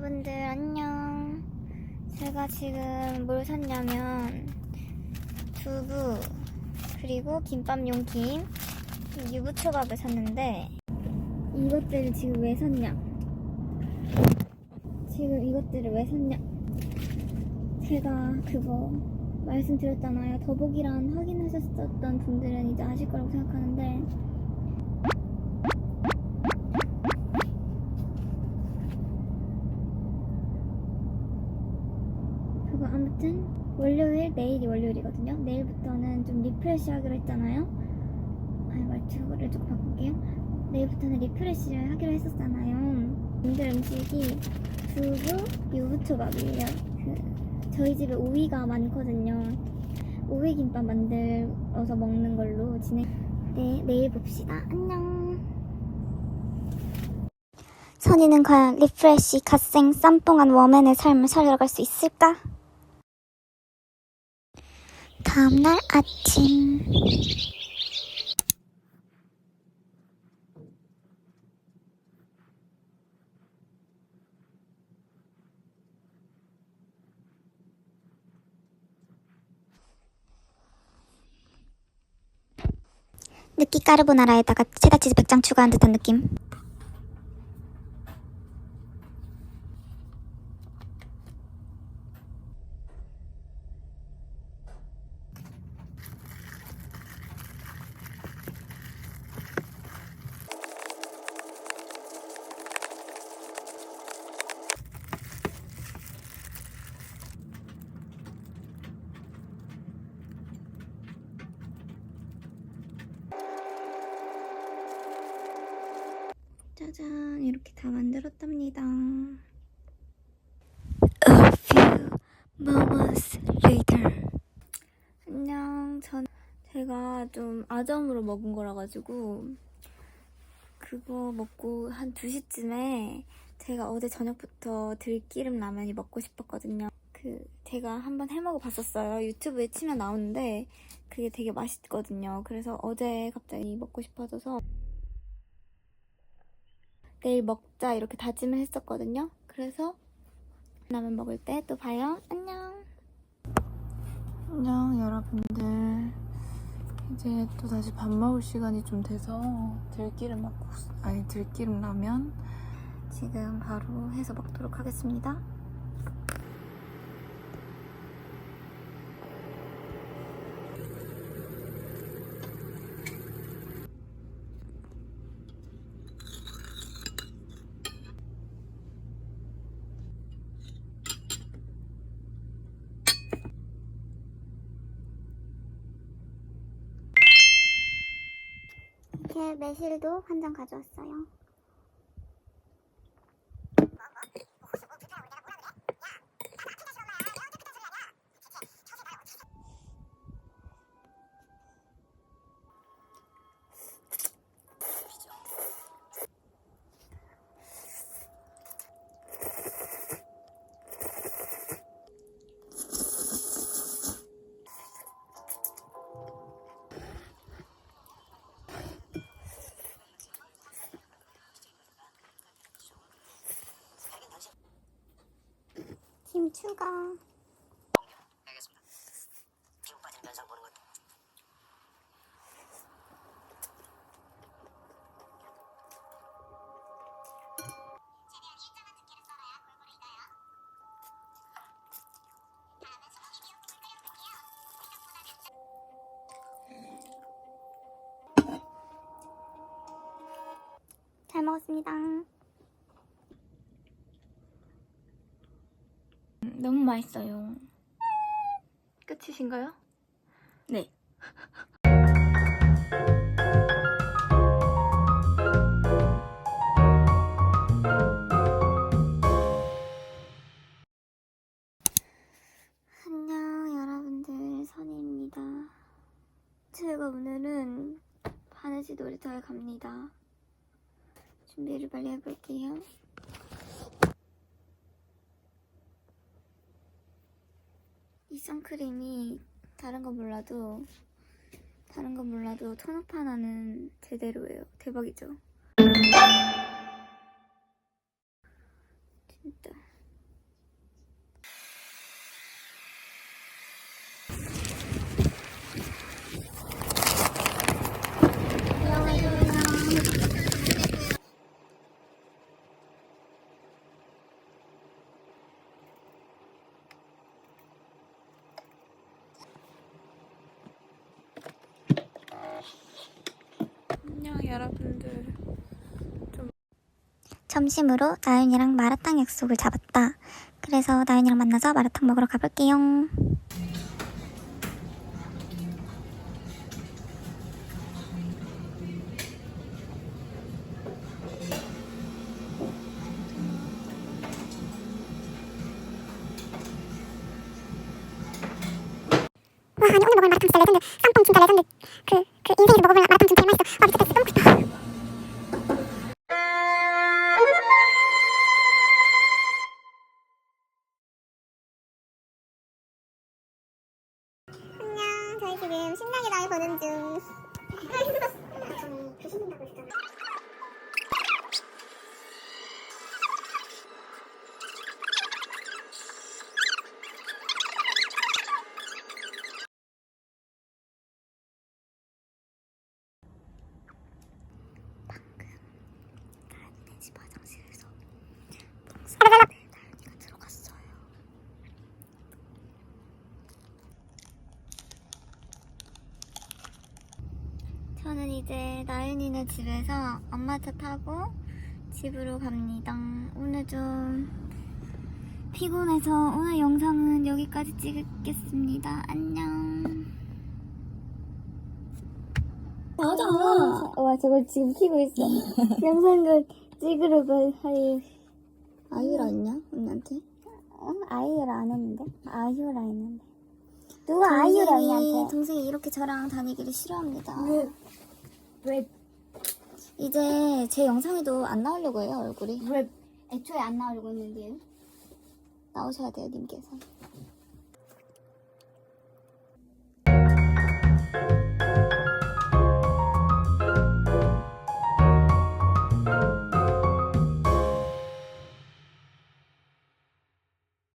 여러분들 안녕. 제가 지금 뭘 샀냐면 두부 그리고 김밥 용김 유부초밥을 샀는데 이것들을 지금 왜 샀냐? 지금 이것들을 왜 샀냐? 제가 그거 말씀드렸잖아요. 더보기란 확인하셨었던 분들은 이제 아실 거라고 생각하는데 아무튼 월요일 내일이 월요일이거든요. 내일부터는 좀 리프레시 하기로 했잖아요. 아 말투를 조금 바꿀게요. 내일부터는 리프레시를 하기로 했었잖아요. 오늘 음식이 두부 유부초밥이에요. 그 저희 집에 오이가 많거든요. 오이 김밥 만들어서 먹는 걸로 진행. 네 내일 봅시다. 안녕. 선이는 과연 리프레시 갓생 쌈뽕한 워맨의 삶을 살아갈 수 있을까? 다음날 아침. 느끼 까르보나라에다가 체다 치즈 100장 추가한 듯한 느낌 짜잔 이렇게 다 만들었답니다. A few moments later. 안녕. 전 제가 좀 아점으로 먹은 거라 가지고 그거 먹고 한 2시쯤에 제가 어제 저녁부터 들기름 라면이 먹고 싶었거든요. 그 제가 한번 해 먹어 봤었어요. 유튜브에 치면 나오는데 그게 되게 맛있거든요. 그래서 어제 갑자기 먹고 싶어져서 내일 먹자 이렇게 다짐을 했었거든요. 그래서 라면 먹을 때 또 봐요. 안녕. 안녕 여러분들 이제 또 다시 밥 먹을 시간이 좀 돼서 들기름 막국수 아니 들기름 라면 지금 바로 해서 먹도록 하겠습니다. 이렇게 매실도 한 잔 가져왔어요. 김 추가. 잘 먹었습니다. 너무 맛있어요. 끝이신가요? 네. 안녕 여러분들 선희입니다. 제가 오늘은 바느질 놀이터에 갑니다. 준비를 빨리 해볼게요. 선크림이 다른 건 몰라도 다른 건 몰라도 톤업 하나는 제대로예요. 대박이죠? 진짜 여러분들. 점심으로 나윤이랑 마라탕 약속을 잡았다. 그래서 나윤이랑 만나서 마라탕 먹으러 가볼게요. 와 아니 오늘 먹을 마라탕 진짜 레전드. 쌈뽕 진짜 레전드. 그, 그 인생에서 먹어볼 마라탕 진짜 제일 맛있어. 아 미쳤다 보는 중 집 화장실에서 나연이가 들어갔어요 저는 이제 나윤이네 집에서 엄마 차 타고 집으로 갑니다. 오늘 좀 피곤해서 오늘 영상은 여기까지 찍겠습니다. 안녕. 맞아. 와 저걸 지금 키고 있어. 영상을 찍으러 갈 아이유라 했냐 언니한테? 어? 아이유라 안 했는데? 아이유라 했는데. 누가 아이유라 언니한테? 동생이 이렇게 저랑 다니기를 싫어합니다. 왜? 왜? 이제 제 영상에도 안 나오려고 해요 얼굴이. 왜? 애초에 안 나오려고 했는데요. 나오셔야 돼요 님께서.